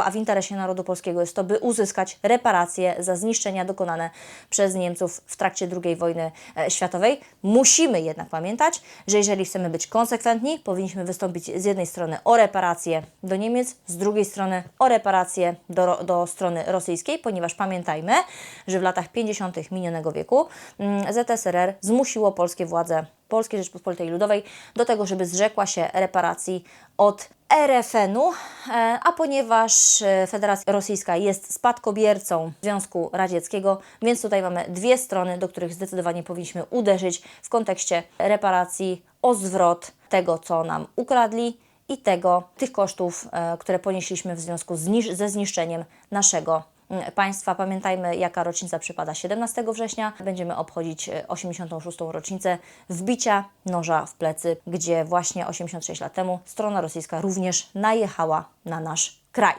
a w interesie narodu polskiego jest to, by uzyskać reparacje za zniszczenia dokonane przez Niemców w trakcie II wojny e, światowej. Musimy jednak pamiętać, że jeżeli chcemy być konsekwentni, powinniśmy wystąpić z jednej strony o reparacje do Niemiec, z drugiej strony o reparacje do, do strony rosyjskiej, ponieważ pamiętajmy, że w latach 50. minionego wieku mm, ZSRR zmusiło polskie władze Polskiej Rzeczpospolitej Ludowej do tego, żeby zrzekła się reparacji od RFN-u, a ponieważ e, Federacja Rosyjska jest spadkobiercą Związku Radzieckiego, więc tutaj mamy dwie strony, do których zdecydowanie powinniśmy uderzyć w kontekście reparacji o zwrot tego, co nam ukradli i tego, tych kosztów, e, które ponieśliśmy w związku z ze zniszczeniem naszego państwa. Pamiętajmy, jaka rocznica przypada 17 września. Będziemy obchodzić e, 86. rocznicę wbicia noża w plecy, gdzie właśnie 86 lat temu strona rosyjska również najechała na nasz kraj.